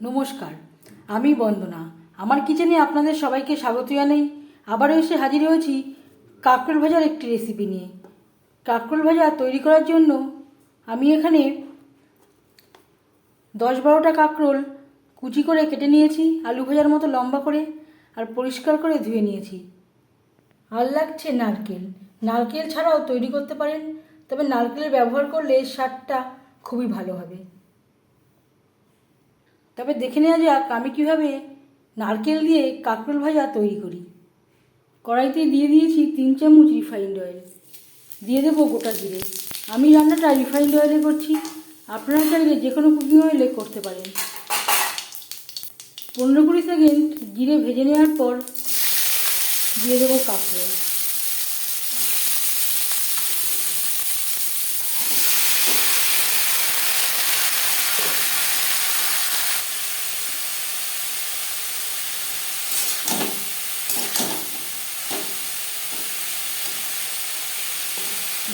নমস্কার, আমি বন্দনা। আমার কিচেনে আপনাদের সবাইকে স্বাগত জানাই। আবারও এসে হাজির হয়েছি কাঁকরোল ভাজার একটি রেসিপি নিয়ে। কাঁকরোল ভাজা তৈরি করার জন্য আমি এখানে দশ বারোটা কাঁকরোল কুচি করে কেটে নিয়েছি, আলু ভাজার মতো লম্বা করে, আর পরিষ্কার করে ধুয়ে নিয়েছি। আর লাগছে নারকেল। নারকেল ছাড়াও তৈরি করতে পারেন, তবে নারকেলের ব্যবহার করলে স্বাদটা খুবই ভালো হবে। তবে দেখে নেওয়া যাক আমি কীভাবে নারকেল দিয়ে কাঁকরোল ভাজা তৈরি করি। কড়াইতে দিয়ে দিয়েছি তিন চামচ রিফাইন্ড অয়েল দিয়ে দেবো গোটা জিরে। আমি রান্নাটা রিফাইন্ড অয়েলে করছি। আপনারা চাইলে যে কোনো কুকিং অয়েলে করতে পারেন। পনেরো কুড়ি সেকেন্ড জিরে ভেজে নেওয়ার পর দিয়ে দেবো কাঁকরোল।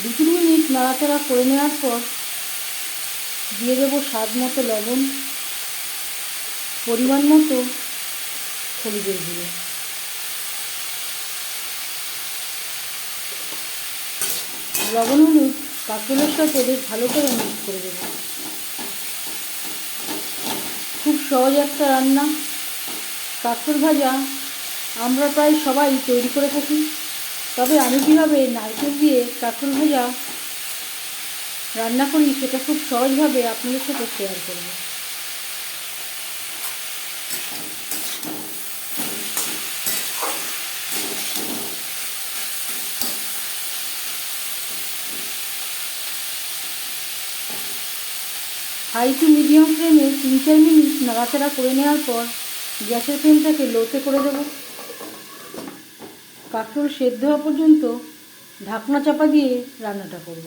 দু তিন মিনিট নাড়াচাড়া করে নেওয়ার পর দিয়ে দেবো স্বাদ মতো লবণ, পরিমাণ মতো হলুদের গুঁড়ো। লবণ হলুদ কাঁকরোলের সাথে বেশ ভালো করে মিক্স করে দেবো। খুব সহজ একটা রান্না। কাঁকরোল ভাজা আমরা প্রায় সবাই তৈরি করে থাকি। তবে আমি কীভাবে নারকেল দিয়ে কাঁকরোল ভাজা রান্না করি সেটা খুব সহজভাবে আপনাদের সাথে শেয়ার করব। হাই টু মিডিয়াম ফ্লেমে তিন চার মিনিট নাড়াচাড়া করে নেওয়ার পর গ্যাসের ফ্লেমটাকে লোতে করে দেবো। কাঁকরোল সেদ্ধ হওয়া পর্যন্ত ঢাকনা চাপা দিয়ে রান্নাটা করব।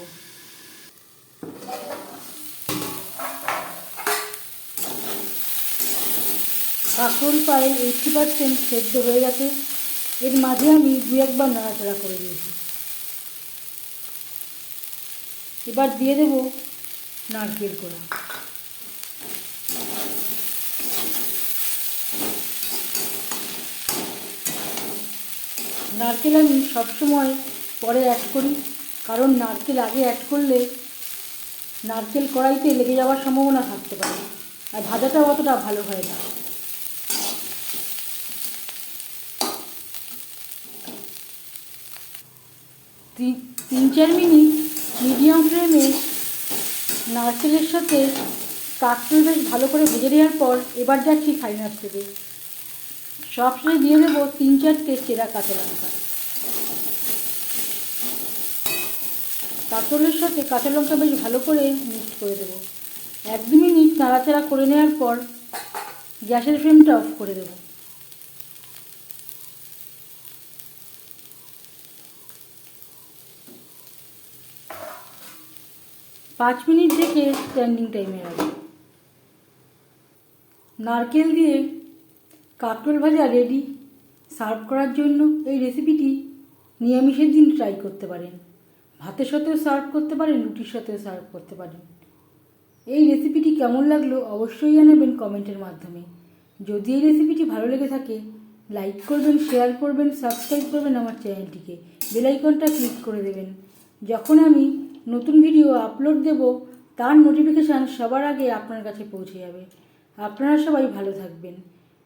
কাঁকরোল প্রায় এইটটি পার্সেন্ট সেদ্ধ হয়ে গেছে। এর মাঝে আমি দু একবার নাড়াচাড়া করে দিয়েছি এবার দিয়ে দেব নারকেল কোড়া। নারকেল আমি সবসময় পরে অ্যাড করি। কারণ নারকেল আগে অ্যাড করলে নারকেল কড়াইতে লেগে যাওয়ার সম্ভাবনা থাকতে পারে। আর ভাজাটাও অতটা ভালো হয় না। তিন চার মিনিট মিডিয়াম ফ্লেমে নারকেলের সাথে কাঁকরোল বেশ ভালো করে ভেজে দেওয়ার পর এবার যাচ্ছি ফাইনাল স্টেপে সবশেষে দিয়ে দেবো, তিন চারটে চেরা কাঁচা লঙ্কা। কাঁকরোলের সাথে কাঁচা লঙ্কা বেশ ভালো করে মিক্স করে দেবো। এক দু মিনিট নাড়াচাড়া করে নেওয়ার পর গ্যাসের ফ্লেমটা অফ করে দেবো। পাঁচ মিনিট থেকে স্ট্যান্ডিং টাইমে রাখব। নারকেল দিয়ে কাঁকরোল ভাজা রেডি সার্ভ করার জন্য এই রেসিপিটি নিরামিষের দিন ট্রাই করতে পারেন। ভাতের সাথেও সার্ভ করতে পারেন, রুটির সাথেও সার্ভ করতে পারেন। এই রেসিপিটি কেমন লাগল অবশ্যই জানাবেন কমেন্টের মাধ্যমে। যদি এই রেসিপিটি ভালো লেগে থাকে লাইক করবেন শেয়ার করবেন সাবস্ক্রাইব করবেন আমার চ্যানেলটিকে বেলাইকনটা ক্লিক করে দেবেন। যখন আমি নতুন ভিডিও আপলোড দেব, তার নোটিফিকেশান সবার আগে আপনার কাছে পৌঁছে যাবে। আপনারা সবাই ভালো থাকবেন।